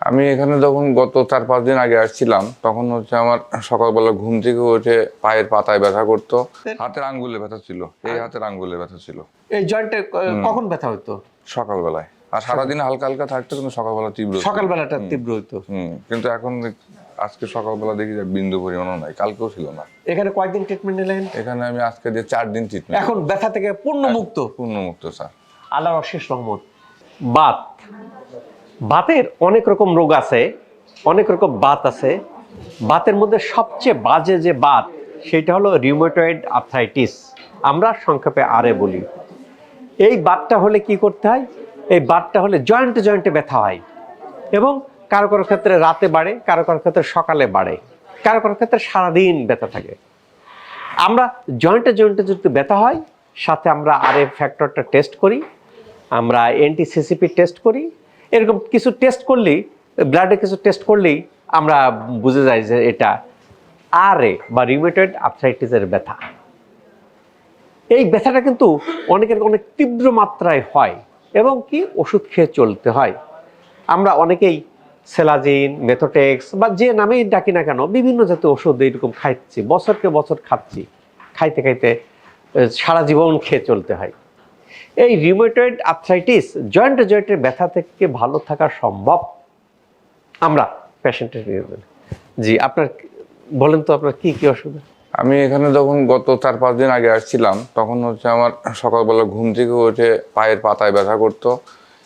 আমি এখানে যখন গত চার পাঁচ দিন আগে আসছিলাম তখন হচ্ছে আমার সকালবেলা ঘুম থেকে উঠে পায়ের পাতায় ব্যথা করতো। হাতের আঙ্গুলে ব্যথা ছিল এই হাতের আঙ্গুলে ব্যথা ছিল। এই জয়েন্টে কখন ব্যথা হতো সকালবেলায়। আর সারাদিন হালকা হালকা থাকতো কিন্তু সকালবেলা তীব্র সকালবেলাটা তীব্র হতো হুম। কিন্তু এখন আজকে সকালবেলা দেখি যে বিন্দু পরিমাণও নাই কালকেও ছিল না। এখানে কয়েকদিন ট্রিটমেন্ট নিলেন? এখানে আমি আজকে দিয়ে চার দিন ট্রিটমেন্ট এখন ব্যথা থেকে পূর্ণ মুক্ত পূর্ণ মুক্ত স্যার। আল্লাহর অশেষ রহমত। বাত। বাতের অনেক রকম রোগ আছে, অনেক রকম বাত আছে। বাতের মধ্যে সবচেয়ে বাজে যে বাত, সেটা হলো রিউমেটয়েড আর্থ্রাইটিস আমরা সংক্ষেপে আরে বলি। এই বাতটা হলে কি করতে হয়? এই বাতটা হলে জয়েন্টে জয়েন্টে ব্যথা হয় এবং কারও কারও ক্ষেত্রে রাতে বাড়ে, কারও কারও ক্ষেত্রে সকালে বাড়ে, কারও কারও ক্ষেত্রে সারাদিন ব্যথা থাকে। আমরা জয়েন্টে জয়েন্টে যদি ব্যথা হয়, সাথে আমরা আর এ ফ্যাক্টরটা টেস্ট করি, আমরা এনটিসিসিপি টেস্ট করি এরকম কিছু টেস্ট করলেই ব্লাডে কিছু টেস্ট করলেই আমরা বুঝে যাই যে এটা আর এ বা রিউমেটয়েড আর্থ্রাইটিসের ব্যথা। এই ব্যথাটা কিন্তু অনেকের অনেক তীব্র মাত্রায় হয় এবং কি ওষুধ খেয়ে চলতে হয়। আমরা অনেকেই সেলাজিন মেথোটেক্স বা যে নামেই ডাকি না কেন, বিভিন্ন জাতীয় ওষুধ এইরকম খাইছি বছরকে বছর খাচ্ছি, খাইতে খাইতে সারা জীবন খেয়ে চলতে হয়। এই রিউমেটয়েড আর্থ্রাইটিস জয়েন্ট জয়েন্টের ব্যথা থেকে ভালো থাকা সম্ভব। আমরা পেশেন্টের জি আপনার বলেন তো আপনার কি কি অসুবিধা? আমি এখানে যখন গত চার পাঁচ দিন আগে আসছিলাম তখন হচ্ছে আমার সকালবেলা ঘুম থেকে উঠে পায়ের পাতায় ব্যথা করতো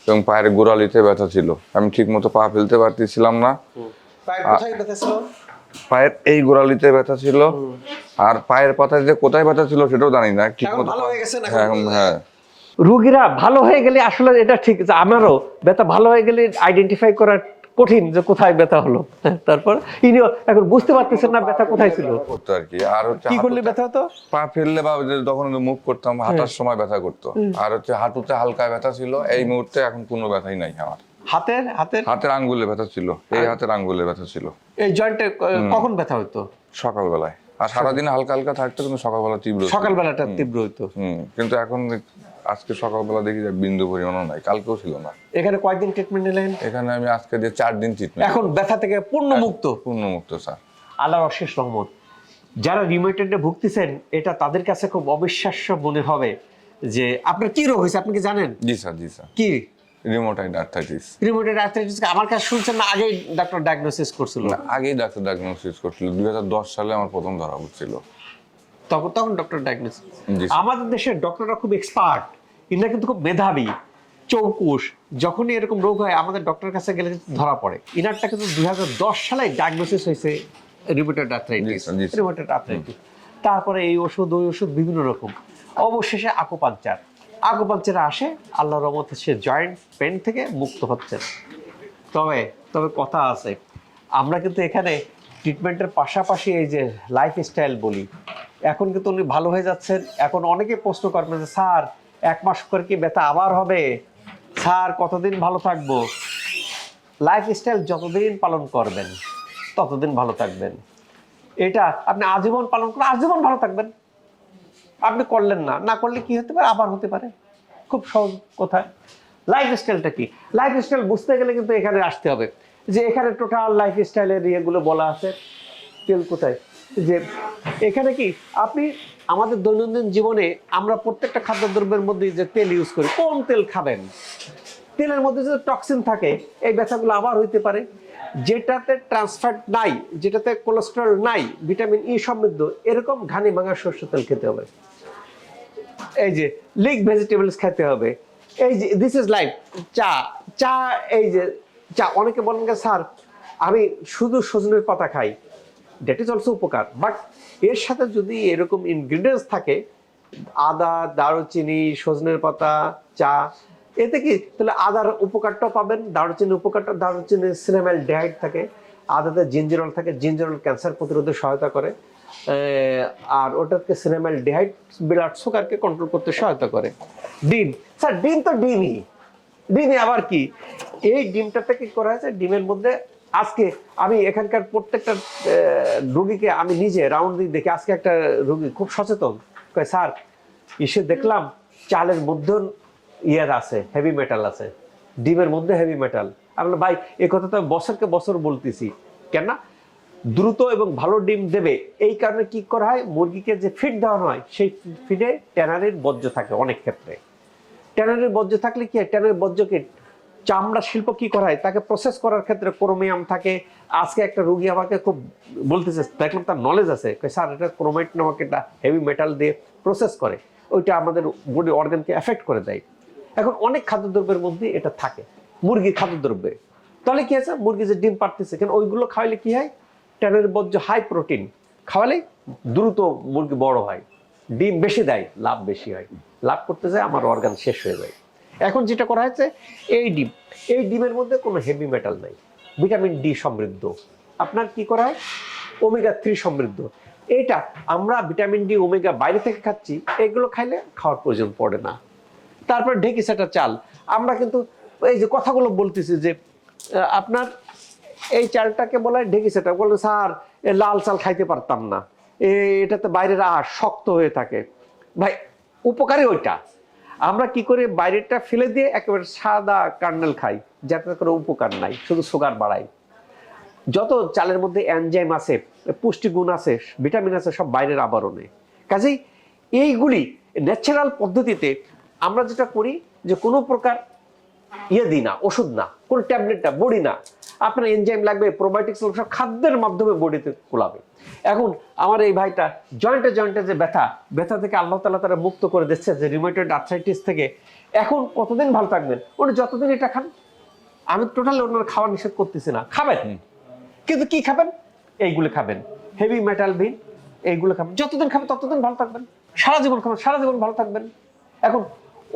এবং পায়ের গোড়ালিতে ব্যথা ছিল। আমি ঠিক মতো পা ফেলতে পারতেছিলাম না। পায়ের কোথায় ব্যথা ছিল? পায়ের এই গোড়ালিতে ব্যথা ছিল। আর পায়ের পাতায় যে কোথায় ব্যথা ছিল সেটাও জানি না ঠিক মতো ভালো হয়ে গেছেন এখন হ্যাঁ হ্যাঁ রুগীরা ভালো হয়ে গেলে আসলে এটা ঠিক যে আমারও ব্যথা ভালো হয়ে গেলে আইডেন্টিফাই করা কঠিন যে কোথায় ব্যথা হলো। তারপর ইনিও এখন বুঝতে পারতেছেন না ব্যথা কোথায় ছিল। করতো আর কি। আর হচ্ছে কি করলে ব্যথা হতো? পা ফেললে বা যখন মুভ করতাম হাঁটার সময় ব্যথা করতো। আর হচ্ছে হাঁটুতে হালকা ব্যথা ছিল এই মুহূর্তে এখন কোনো ব্যথাই নাই আমার। হাতের হাতের? হাতের আঙ্গুলে ব্যথা ছিল এই হাতের আঙ্গুলে ব্যথা ছিল। এই জয়েন্টে কখন ব্যথা হতো সকালবেলায়। আর সারাদিন হালকা হালকা থাকতো কিন্তু সকালবেলা তীব্র। সকালবেলাটা তীব্র হতো কিন্তু এখন আজকে সকালবেলা দেখি যে বিন্দু পরিমাণও নাই কালকেও ছিল না। এখানে কয়েকদিন ট্রিটমেন্ট নিলেন? এখানে আমি আজকে দিয়ে চার দিন ট্রিটমেন্ট এখন ব্যথা থেকে পূর্ণ মুক্ত পূর্ণ মুক্ত স্যার। আল্লাহর অশেষ রহমত। যারা রিউমেটয়েডে ভুগতেছেন এটা তাদের কাছে খুব অবিশ্বাস্য মনে হবে যে আপনার কি রোগ হয়েছে আপনি কি জানেন? জি স্যার জি স্যার। কি? রিমোটাইড আর্থাইটিস রিউমেটয়েড আর্থ্রাইটিস আমার কাছে শুনছেন না আগেই ডাক্তার ডায়াগনোসিস করছিল। না আগেই ডাক্তার ডায়াগনোসিস করছিল। দু হাজার দশ সালে আমার প্রথম ধরা পড়ছিল। তখন তখন ডক্টর ডায়াগনোসিস আমাদের দেশের ডক্টররা খুব এক্সপার্ট ইনারা কিন্তু খুব মেধাবী। চৌকুশ যখনই এরকম রোগ হয় আমাদের ডক্টরের কাছে গেলে কিন্তু ধরা পড়ে। ইনারটা কিন্তু দু হাজার দশ সালে ডায়াগনোসিস হয়েছে রিমোটেড আর্থ্রাইটিস। রিমোটেড আর্থ্রাইটিস তারপরে এই ওষুধ ওই ওষুধ বিভিন্ন রকম। অবশেষে আকোপাঞ্চার আকোপাঞ্চারে আসে আল্লাহ রহমতে সে জয়েন্ট পেন থেকে মুক্ত হচ্ছে। তবে তবে কথা আছে আমরা কিন্তু এখানে ট্রিটমেন্টের পাশাপাশি এই যে লাইফস্টাইল বলি এখন কিন্তু উনি ভালো হয়ে যাচ্ছেন। এখন অনেকে প্রশ্ন করবেন যে, স্যার, এক মাস করে কি ব্যথা আবার হবে? স্যার, কতদিন ভালো থাকব? লাইফ স্টাইল যতদিন পালন করবেন, ততদিন ভালো থাকবেন। এটা আপনি আজীবন পালন করে আজীবন ভালো থাকবেন। আপনি করলেন না না করলে কি হতে পারে? আবার হতে পারে। খুব সহজ কথা। লাইফ স্টাইলটা কি? লাইফ স্টাইল বুঝতে গেলে কিন্তু এখানে আসতে হবে। যে এখানে টোটাল লাইফ স্টাইলের ইয়েগুলো বলা আছে। তেল কোথায়? যে এখানে কি আপনি আমাদের দৈনন্দিন জীবনে আমরা প্রত্যেকটা খাদ্যদ্রব্যের মধ্যে যে তেল ইউজ করি কোন তেল খাবেন। তেলের মধ্যে যদি টক্সিন থাকে, এই ব্যথাগুলো আবার হইতে পারে। যেটাতে ট্রান্সফ্যাট নাই, যেটাতে কোলেস্টেরল নাই ভিটামিন ই সমৃদ্ধ, এরকম ঘানি ভাঙা সর্ষ তেল খেতে হবে। এই যে লিক ভেজিটেবলস খেতে হবে। এই যে দিস ইজ লাইফ চা চা, এই যে, চা, অনেকে বলেন স্যার, আমি শুধু সজনের পাতা খাই। দ্যাট ইজ অলসো উপকার. বাট এর সাথে যদি এরকম ইনগ্রিডিয়েন্টস থাকে, আদা, দারুচিনি, সজনের পাতা, চা, এতে কি? তাহলে আদার উপকারটাও পাবেন দারুচিনি উপকারটা দারুচিনি সিনেমাল ডায়েট থাকে, আদাতে জিঞ্জিরল থাকে জিঞ্জিরল ক্যান্সার প্রতিরোধে সহায়তা করে আর ওটাকে সিনেমাল ডিহাইড ব্লাড সুগারকে কন্ট্রোল করতে সহায়তা করে। ডিম। স্যার, ডিম তো ডিমই। ডিমে আবার কি? এই ডিমটাতে কি করা হয়েছে? ডিমের মধ্যে আজকে আমি এখানকার প্রত্যেকটা রুগীকে আমি নিজে রাউন্ড দিয়ে দেখি। আজকে একটা রুগী খুব সচেতন। কয়, স্যার ইসে দেখলাম চালের মধ্যে ইয়ের আছে হেভি মেটাল আছে। ডিমের মধ্যে হেভি মেটাল আমরা ভাই এই কথা তো আমি বছরকে বছর বলতেছি। কেন না? দ্রুত এবং ভালো ডিম দেবে। এই কারণে কি করা হয়? মুরগিকে যে ফিড দেওয়া হয়, সেই ফিডে ট্যানারির বর্জ্য থাকে অনেক ক্ষেত্রে। ট্যানারির বর্জ্য থাকলে কি হয়? ট্যানারির বর্জ্যকে চামড়া শিল্প কি করা হয়? তাকে প্রসেস করার ক্ষেত্রে ক্রোমিয়াম থাকে। আজকে একটা রুগী আমাকে খুব বলতেছে, দেখলাম তার নলেজ আছে। স্যার, এটা ক্রোমাইট নামক একটা হেভি মেটাল দিয়ে প্রসেস করে। ওইটা আমাদের বডি অর্গানকে এফেক্ট করে দেয়। এখন অনেক খাদ্যদ্রব্যের মধ্যে এটা থাকে। মুরগির খাদ্যদ্রব্যে। তাহলে কি আছে? মুরগি যে ডিম পারতেছে কেন ওইগুলো খাওয়ালে কি হয়? ট্যানের বর্জ্য হাই প্রোটিন খাওয়ালে দ্রুত মুরগি বড় হয়। ডিম বেশি দেয়, লাভ বেশি হয়। লাভ করতে যায়, আমার অর্গান শেষ হয়ে যায়। এখন যেটা করা হয়েছে, এই ডিম। এই ডিমের মধ্যে কোনো হেভি মেটাল নাই। ভিটামিন ডি সমৃদ্ধ। আপনার কি করা হয়? ওমেগা থ্রি সমৃদ্ধ। এইটা আমরা ভিটামিন ডি ওমেগা বাইরে থেকে খাচ্ছি, এগুলো খাইলে খাওয়ার প্রয়োজন পড়ে না। তারপর ঢেকি সেটা চাল। আমরা কিন্তু এই যে কথাগুলো বলতেছি যে আপনার এই চালটাকে বলা হয় ঢেকি সেটা বলে স্যার লাল চাল খাইতে পারতাম না। এটাতে বাইরের আশ শক্ত হয়ে থাকে। ভাই, উপকারী ওইটা। আমরা কি করে বাইরেরটা ফেলে দিয়ে একেবারে সাদা কার্নেল খাই, যাতে কোনো উপকার নাই, শুধু সুগার বাড়াই যত চালের মধ্যে অ্যানজাইম আছে, পুষ্টিগুণ আছে ভিটামিন আছে, সব বাইরের আবরণে। কাজেই এইগুলি ন্যাচারাল পদ্ধতিতে আমরা যেটা করি যে কোনো প্রকার ইয়ে দিই না, ওষুধ না, কোনো ট্যাবলেট না, বড়ি না আপনার এনজাইম লাগবে প্রোবায়োটিক্স সব খাদ্যের মাধ্যমে বডিতে কোলাবে। এখন আমার এই ভাইটা জয়েন্টে জয়েন্টে যে ব্যথা ব্যথা থেকে আল্লাহ তালা তারা মুক্ত করে দিচ্ছে যে রিমোটেড আর্থ্রাইটিস থেকে। এখন কতদিন ভালো থাকবেন? উনি যতদিন এটা খান আমি টোটালি ওনার খাওয়া নিষেধ করতেছি না। খাবেন? কিন্তু কি খাবেন? এইগুলো খাবেন। হেভি মেটাল বিন এইগুলো খাবেন। যতদিন খাবেন ততদিন ভালো থাকবেন। সারা জীবন খাবেন সারা জীবন ভালো থাকবেন। এখন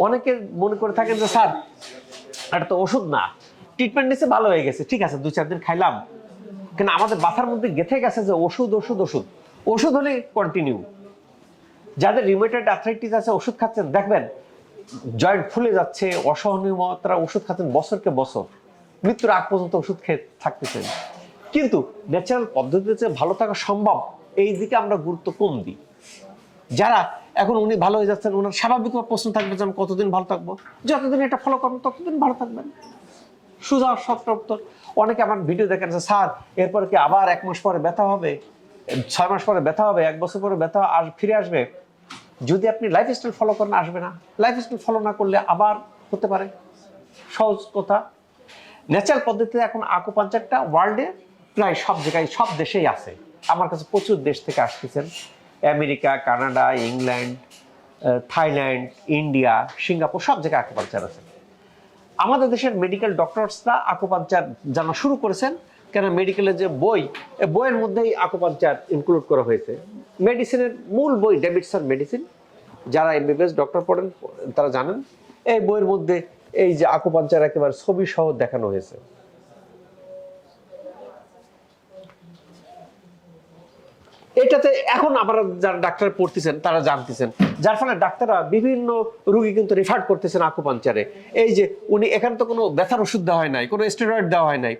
অনেকে মনে করে থাকেন যে স্যার এটা তো ওষুধ না। ট্রিটমেন্ট নিচ্ছে ভালো হয়ে গেছে। ঠিক আছে দু চার দিন খাইলাম। কিন্তু আমাদের মাথার মধ্যে গেথে গেছে যে ওষুধ ওষুধ ওষুধ। ওষুধ হলে কন্টিনিউ যাদের রিমেটেড আর্থ্রাইটিস আছে, ওষুধ খাচ্ছেন। দেখবেন জয়েন্ট ফুলে যাচ্ছে অসহনীয় মাত্রা ওষুধ খাচ্ছেন বছরকে বছর। মৃত্যুর আগ পর্যন্ত ওষুধ খেয়ে থাকতেছেন। কিন্তু ন্যাচারাল পদ্ধতিতে ভালো থাকা সম্ভব, এই দিকে আমরা গুরুত্ব কম দিই। যারা এখন উনি ভালো হয়ে যাচ্ছেন, ওনার স্বাভাবিক প্রশ্ন থাকবে যে আমি কতদিন ভালো থাকব? যতদিন এটা ফলো করবেন ততদিন ভালো থাকবেন। সুজা সত্য অনেকে আমার ভিডিও দেখেন স্যার, এরপর কি আবার এক মাস পরে ব্যথা হবে? ছয় মাস পরে ব্যথা হবে? এক বছর পরে ব্যথা আর ফিরে আসবে? যদি আপনি লাইফ স্টাইল ফলো করেন, আসবে না। লাইফ স্টাইল ফলো না করলে আবার হতে পারে। সহজ কথা। ন্যাচারাল পদ্ধতিতে এখন আকুপাঞ্চারটা ওয়ার্ল্ডে প্রায় সব জায়গায়, সব দেশেই আছে। আমার কাছে প্রচুর দেশ থেকে আসতেছেন। America, Canada, England Thailand, India, Singapore, সব জায়গায় আকুপাঞ্চার আছে। আমাদের দেশের মেডিকেল ডক্টরসরা আকুপাঞ্চার জানা শুরু করেছেন কেন মেডিকেলের যে বই, এই বইয়ের মধ্যেই আকুপাঞ্চার ইনক্লুড করা হয়েছে। মেডিসিনের মূল বই ডেভিডসন মেডিসিন যারা এমবিবিএস ডক্টর পড়েন, তারা জানেন, এই বইয়ের মধ্যে এই যে আকুপাঞ্চার একেবারে ছবি সহ দেখানো হয়েছে। এটাতে এখন আবার যারা ডাক্তার পড়তেছেন তারা জানতেছেন। যার ফলে ডাক্তাররা বিভিন্ন রুগী কিন্তু রেফার করতেছেন আকুপাঞ্চারে এই যে উনি এখানে তো কোনো ব্যথার ওষুধ দেওয়া হয় নাই কোনো স্টেরয়েড দেওয়া হয় নাই।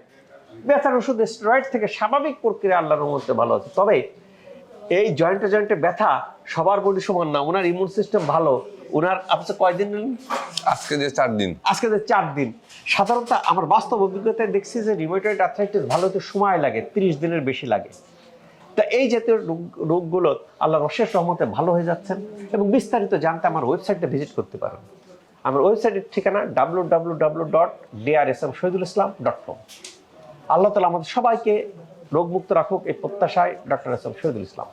ব্যথার ওষুধ স্টেরয়েড থেকে স্বাভাবিক প্রক্রিয়া আল্লাহর মধ্যে ভালো আছে। তবে এই জয়েন্টে জয়েন্টে ব্যথা সবার বডি সমান না ওনার ইমিউন সিস্টেম ভালো। ওনার আপনি কয়দিন নিলেন? আজকে যে চার দিন। আজকে যে চার দিন। সাধারণত আমার বাস্তব অভিজ্ঞতায় দেখছি যে রিমোটেড আর্থ্রাইটিস ভালো হতে সময় লাগে তিরিশ দিনের বেশি লাগে। তা এই জাতীয় রোগ- রোগগুলো আল্লাহর অশেষ রহমতে ভালো হয়ে যাচ্ছেন এবং বিস্তারিত জানতে আমার ওয়েবসাইটটা ভিজিট করতে পারেন। আমার ওয়েবসাইটের ঠিকানা W W W dot DRSM Shahidul Islam dot com Allah তালা আমাদের সবাইকে রোগমুক্ত রাখুক এই প্রত্যাশায় doctor S M Shahidul Islam